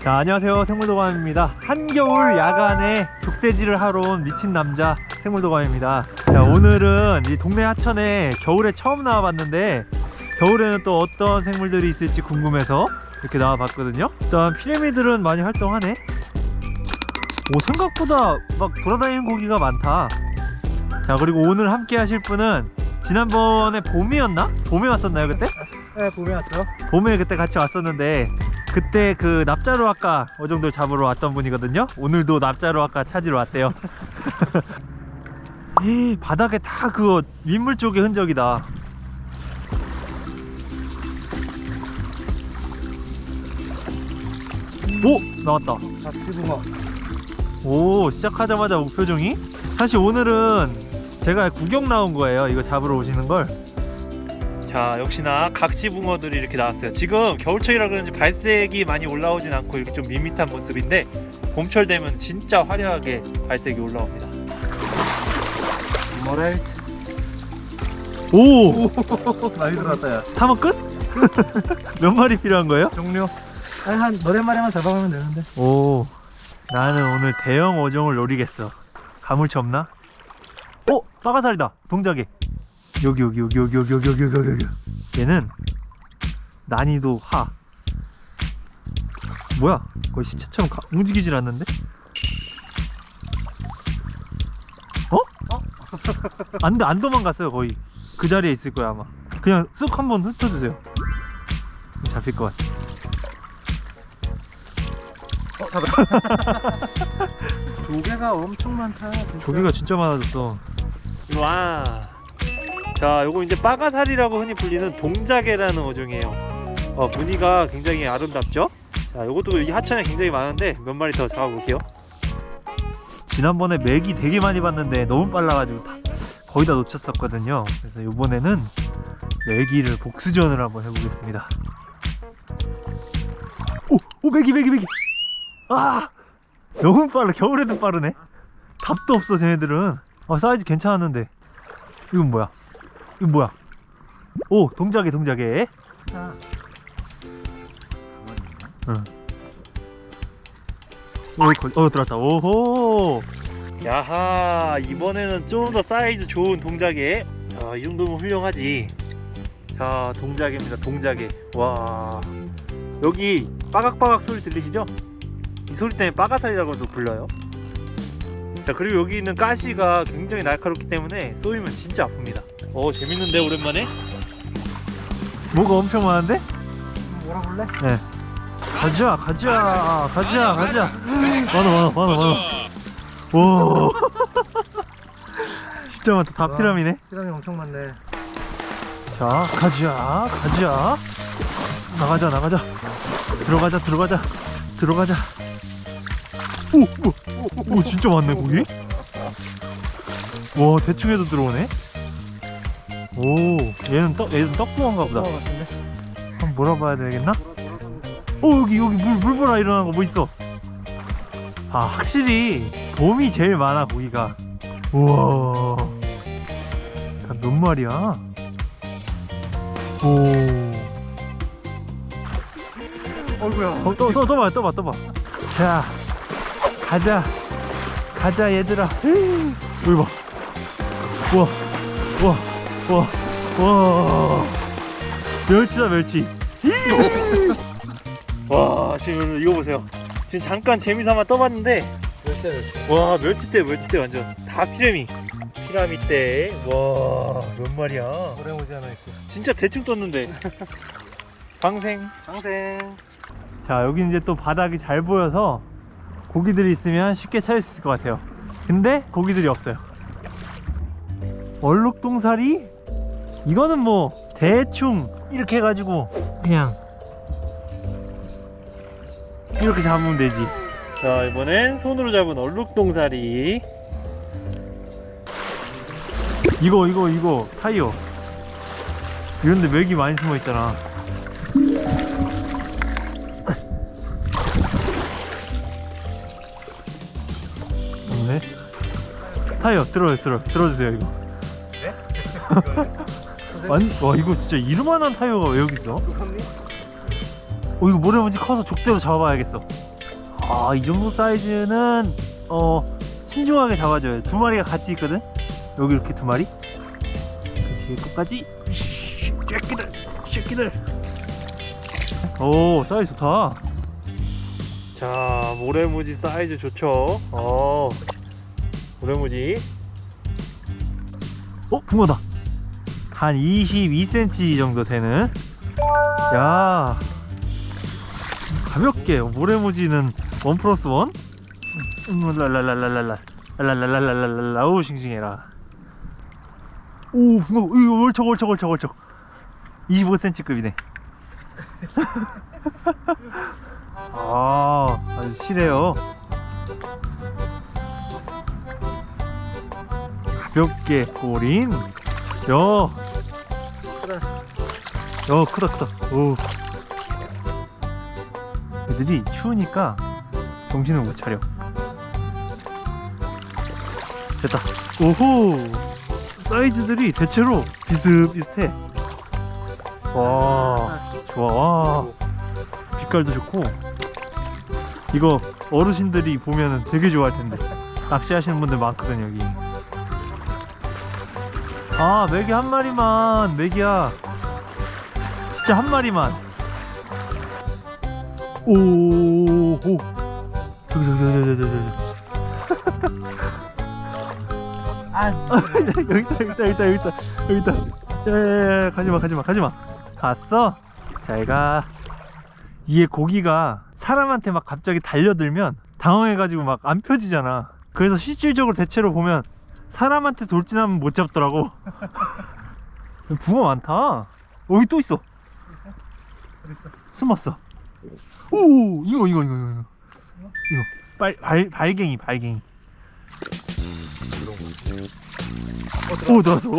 자 안녕하세요. 생물도감입니다. 한겨울 야간에 족대지를 하러 온 미친 남자 생물도감입니다. 자 오늘은 이 동네 하천에 겨울에 처음 나와봤는데 겨울에는 또 어떤 생물들이 있을지 궁금해서 이렇게 나와봤거든요. 일단 피라미들은 많이 활동하네 오 생각보다 막 돌아다니는 고기가 많다 자 그리고 오늘 함께 하실 분은 지난번에 봄이었나? 봄에 왔었나요 그때? 네, 보면 왔죠. 봄에 그때 같이 왔었는데 그때 그 납자로 아까 어종들 잡으러 왔던 분이거든요 오늘도 납자로 아까 찾으러 왔대요 이 바닥에 다 그거 민물 쪽의 흔적이다 오! 나왔다 낙지붕어. 오 시작하자마자 목표종이 사실 오늘은 제가 구경 나온 거예요 이거 잡으러 오시는 걸 자 역시나 각지붕어들이 이렇게 나왔어요 지금 겨울철이라 그런지 발색이 많이 올라오진 않고 이렇게 좀 밋밋한 모습인데 봄철 되면 진짜 화려하게 발색이 올라옵니다 뭐랄. 오! 많이 들어왔다, 야. 타면 끝? 몇 마리 필요한 거예요? 종료. 아니, 한 마리만 잡아가면 되는데. 오 나는 오늘 대형 어종을 노리겠어. 가물치 없나? 어? 빠가살이다. 동작에 여기 여기 여기 여기 여기 여기 여기 여기 여기. 얘는 난이도 하. 뭐야? 거의 시체처럼 가- 움직이질 않는데? 어? 안, 안 도망갔어요 거의. 그 자리에 있을 거야 아마. 그냥 쓱 한번 훑어주세요. 잡힐 것 같아 어, 잡았다. 조개가 엄청 많다. 진짜. 조개가 진짜 많아졌어. 와. 자, 요거 이제 빠가살이라고 흔히 불리는 동자개라는 어종이에요. 어, 무늬가 굉장히 아름답죠? 자, 요것도 이 하천에 굉장히 많은데 몇 마리 더 잡아볼게요. 지난번에 맥이 되게 많이 봤는데 너무 빨라가지고 다, 거의 다 놓쳤었거든요. 그래서 이번에는 맥이를 복수전을 한번 해보겠습니다. 오, 오, 맥이, 맥이, 맥이. 아, 너무 빨라. 겨울에도 빠르네. 답도 없어 쟤네들은. 아 사이즈 괜찮았는데. 이건 뭐야? 이건 뭐야? 오 동작에 동작에 아, 어, 거- 어 들어왔다. 오호! 야하 이번에는 좀 더 사이즈 좋은 동작에. 아, 이 정도면 훌륭하지. 자 동작입니다 동작에. 와. 여기 빠각빠각 소리 들리시죠 이 소리 때문에 빠가살이라고도 불러요. 자 그리고 여기 있는 가시가 굉장히 날카롭기 때문에 쏘이면 진짜 아픕니다. 오 재밌는데 오랜만에? 뭐가 엄청 많은데? 뭐라 볼래? 가자 가자 가자 가자. 많아 많아 많아 많아. 오. 진짜 많다. 다 와. 피라미네. 피라미 엄청 많네. 자 가자 가자. 나가자 나가자. 들어가자 들어가자. 들어가자 오오 오, 오, 진짜 많네 고기 와 대충 해도 들어오네 오 얘는 떡 얘는 떡붕어인가 보다. 한번 몰아봐야 되겠나? 어 여기 여기 물 물보라 일어나는 거 뭐 있어? 아 확실히 봄이 제일 많아 고기가. 우와. 다몇 마리야? 오. 어이구야. 어, 또, 또, 또 봐, 또 봐, 또 봐. 자, 가자. 가자, 얘들아. 여기 봐. 우와, 우와, 우와, 우와. 멸치다, 멸치. 와, 지금 이거 보세요. 지금 잠깐 재미삼아 떠봤는데, 열쇠, 열쇠. 와, 멸치대, 멸치대 완전. 다 피라미. 피라미 대. 와, 몇 마리야. 오래 오지 않아 있고. 진짜 대충 떴는데. 방생. 방생. 자 여기 이제 또 바닥이 잘 보여서 고기들이 있으면 쉽게 찾을 수 있을 것 같아요. 근데 고기들이 없어요. 얼룩동사리? 이거는 뭐 대충 이렇게 해가지고 그냥 이렇게 잡으면 되지. 자 이번엔 손으로 잡은 얼룩동사리 이거 이거 이거 타이어. 이런데 맥이 많이 숨어 있잖아 타이어 들어 들어 들어주세요 이거. 아니 와 이거 진짜 이르만한 타이어가 왜 여기 있어? 어 이거 모래먼지 커서 족대로 잡아봐야겠어. 아 이 정도 사이즈는 어 신중하게 잡아줘요. 두 마리가 같이 있거든. 여기 이렇게 두 마리. 그 뒤에 끝까지. 새끼들, 새끼들. 오 사이즈 좋다. 자 모래무지 사이즈 좋죠. 어 모래무지. 어 붕어다. 한 22cm 정도 되는. 야 가볍게 모래무지는 원 플러스 원? 음, 랄랄랄랄랄라 랄랄랄랄랄랄라 오 싱싱해라 오 붕어 이거 월척 월척 월척 월척 25cm급이네 아 아주 실해요 가볍게 꼬린 야 크다. 야 크다 크다. 오. 애들이 추우니까 정신을 못 차려. 됐다. 오호! 사이즈들이 대체로 비슷비슷해. 와 좋아. 와 빛깔도 좋고. 이거 어르신들이 보면은 되게 좋아할 텐데. 낚시하시는 분들 많거든 여기 아 메기 한 마리만 메기야. 진짜 한 마리만. 오오. 저기 저기 저기 저기 저기 아, 여기 있다 여기 있다 여기 있다 여기 있다 야야야 가지마 가지마 가지마. 갔어? 잘가. 이게 고기가 사람한테 막 갑자기 달려들면 당황해가지고 막 안 펴지잖아. 그래서 실질적으로 대체로 보면 사람한테 돌진하면 못 잡더라고. 붕어 많다. 여기 또 있어. 어딨어? 숨었어. 오 이거 이거 이거 이거 이거. 이거. 빨, 발, 발갱이 발갱이. 오 나왔어.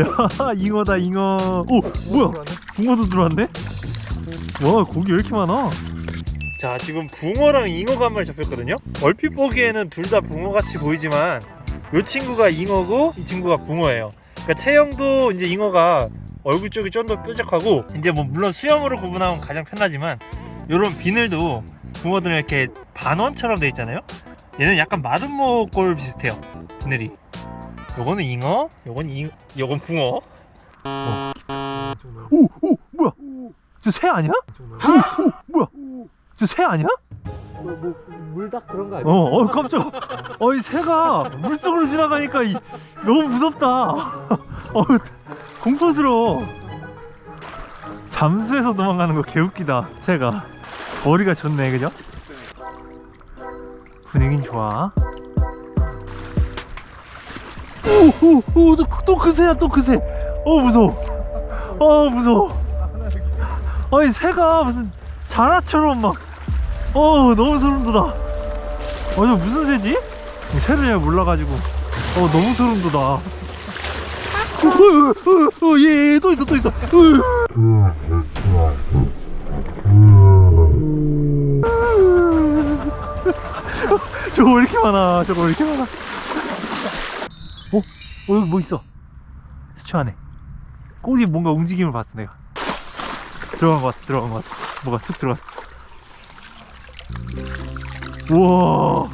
야 잉어다 잉어. 오 뭐야? 붕어도 들어왔네? 와 고기 왜 이렇게 많아 자 지금 붕어랑 잉어가 한 마리 잡혔거든요. 얼핏 보기에는 둘 다 붕어같이 보이지만 이 친구가 잉어고 이 친구가 붕어예요. 그러니까 체형도 이제 잉어가 얼굴 쪽이 좀 더 뾰족하고 이제 뭐 물론 수염으로 구분하면 가장 편하지만 이런 비늘도 붕어들은 이렇게 반원처럼 돼 있잖아요. 얘는 약간 마름모 꼴 비슷해요 비늘이. 요거는 잉어 요건 잉 요건 붕어. 정말. 오오 뭐야? 저 새 아니야? 오, 오 뭐야 저새 아니야? 뭐, 뭐 물닭 그런 거 어, 아니야? 어 깜짝 어이 새가 물속으로 지나가니까 이, 너무 무섭다. 어 공포스러워. 잠수해서 도망가는 거 개웃기다 새가. 머리가 좋네 그죠? 분위긴 좋아. 오오오또 그 새야 또 그 새. 어 무서워. 어 무서워. 아니 새가 무슨 자라처럼 막어 너무 소름 돋아. 어저 무슨 새지? 이 새를 잘 몰라가지고. 어 너무 소름 돋아. 어예또 있어 또 있어. 저거 왜 이렇게 많아? 저거 왜 이렇게 많아? 어? 어 여기 뭐 있어? 수초 안에. 꼬리 뭔가 움직임을 봤어 내가. 들어간 것 같아 들어간 것 같아 뭐가 쓱 들어갔어 우와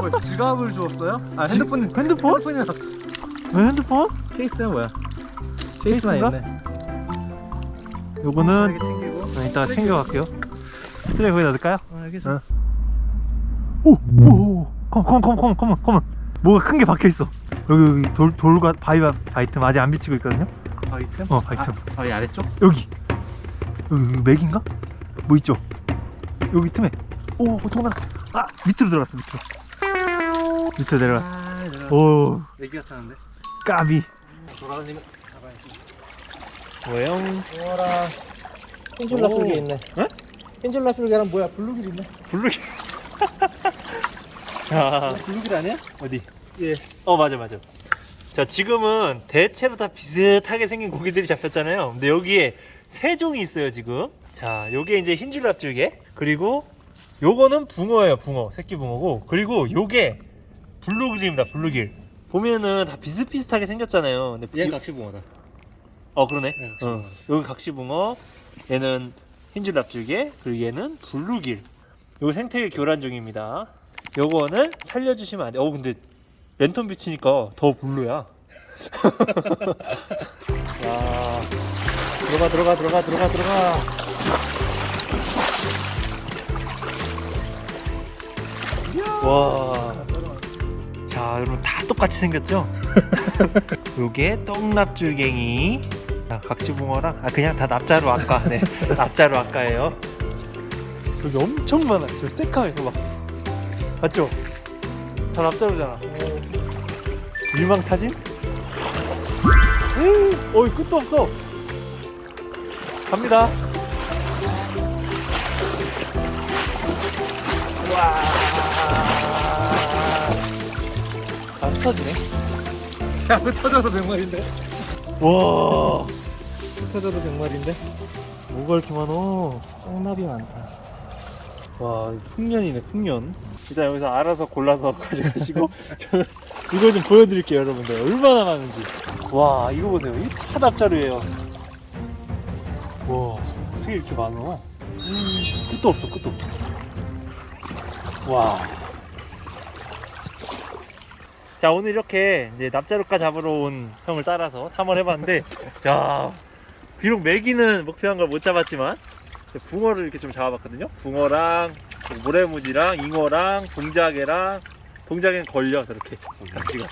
뭐, 지갑을 주었어요? 아 지- 핸드폰 핸드폰? 핸드폰이 나왔어. 왜 핸드폰? 케이스는 뭐야? 케이스만 케이스인가? 있네. 요거는 이렇게 챙기고. 어, 이따가 챙겨갈게요 쓰레기 거기다 넣을까요? 어, 알겠어. 어. 오오오 컴컴 컴 컴 컴컴 컴 뭐가 큰 게 박혀있어 여기 여기 돌, 돌과 바위 바이트 아직 안 비치고 있거든요 바이트? 어 바이트 아, 바위 아래쪽? 여기 여기, 여기 맥인가? 뭐 있죠? 여기 틈에 오 도망 아 밑으로 들어갔어 밑으로 밑으로 내려가 아, 내가 오 애기 같았는데. 까비 돌아다니면 잡아야지. 뭐예요? 우와라. 오. 흰줄라 풀게 있네. 에? 흰줄라 풀게랑 뭐야? 블루길 있네. 블루기 자 블루길 아니야? 어디? 예. 어 맞아 맞아 자 지금은 대체로 다 비슷하게 생긴 고기들이 잡혔잖아요 근데 여기에 세 종이 있어요 지금. 자 요게 이제 흰줄납줄개. 그리고 요거는 붕어예요 붕어. 새끼 붕어고. 그리고 요게 블루길입니다 블루길. 보면은 다 비슷비슷하게 생겼잖아요. 근데 비- 얘 각시붕어다. 어 그러네. 네, 어, 여기 각시붕어 얘는 흰줄 납줄개 그리고 얘는 블루길. 요거 생태계 교란 중입니다. 요거는 살려주시면 안돼. 어 근데 랜턴 비치니까 더 블루야. 야 들어가 들어가 들어가 들어가 들어가 와. 자, 여러분 다 똑같이 생겼죠? 요게 떡납줄갱이. 자, 각지붕어랑 아 그냥 다 납자루 아까. 네. 납자루 아까예요. 저기 엄청 많아. 저 새카매서 막. 맞죠? 다 납자루잖아. 일망타진? 음, 어이 끝도 없어. 갑니다. 와. 안 터지네. 야, 흩어져도 100마리인데? 와. 흩어져도 100마리인데? 뭐가 이렇게 많어? 쌍납이 많다. 와, 풍년이네, 풍년. 일단 여기서 알아서 골라서 가져가시고, 저는 이거 좀 보여드릴게요, 여러분들. 얼마나 많은지. 와, 이거 보세요. 이게 다 납자루예요. 와, 어떻게 이렇게 많어? 음, 끝도 없어, 끝도 없어. 와. 자, 오늘 이렇게 이제 납자루가 잡으러 온 형을 따라서 탐험을 해봤는데, 야, 비록 메기는 목표한 걸 못 잡았지만, 붕어를 이렇게 좀 잡아봤거든요. 붕어랑 뭐 모래무지랑 잉어랑 동작애랑 동작에는 걸려 저렇게 낚시가.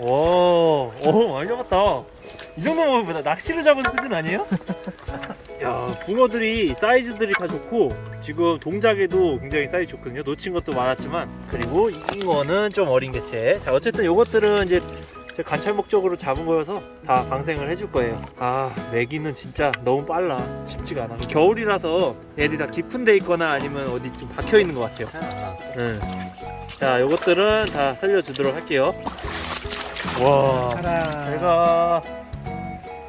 오, 오 많이 잡았다. 이 정도면 뭐 낚시를 잡은 수준 아니에요? 야, 붕어들이 사이즈들이 다 좋고 지금 동작에도 굉장히 사이즈 좋거든요. 놓친 것도 많았지만 그리고 잉어는 좀 어린 개체. 자, 어쨌든 요것들은 이제 제 관찰 목적으로 잡은 거여서 다 방생을 해줄 거예요. 아, 메기는 진짜 너무 빨라. 쉽지가 않아. 겨울이라서 애들이 다 깊은 데 있거나 아니면 어디 좀 박혀 있는 것 같아요. 응. 자, 요것들은 다 살려주도록 할게요. 와. 제가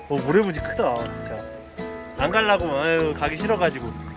어, 모래무지 크다, 진짜. 안 갈라고, 아유, 가기 싫어가지고.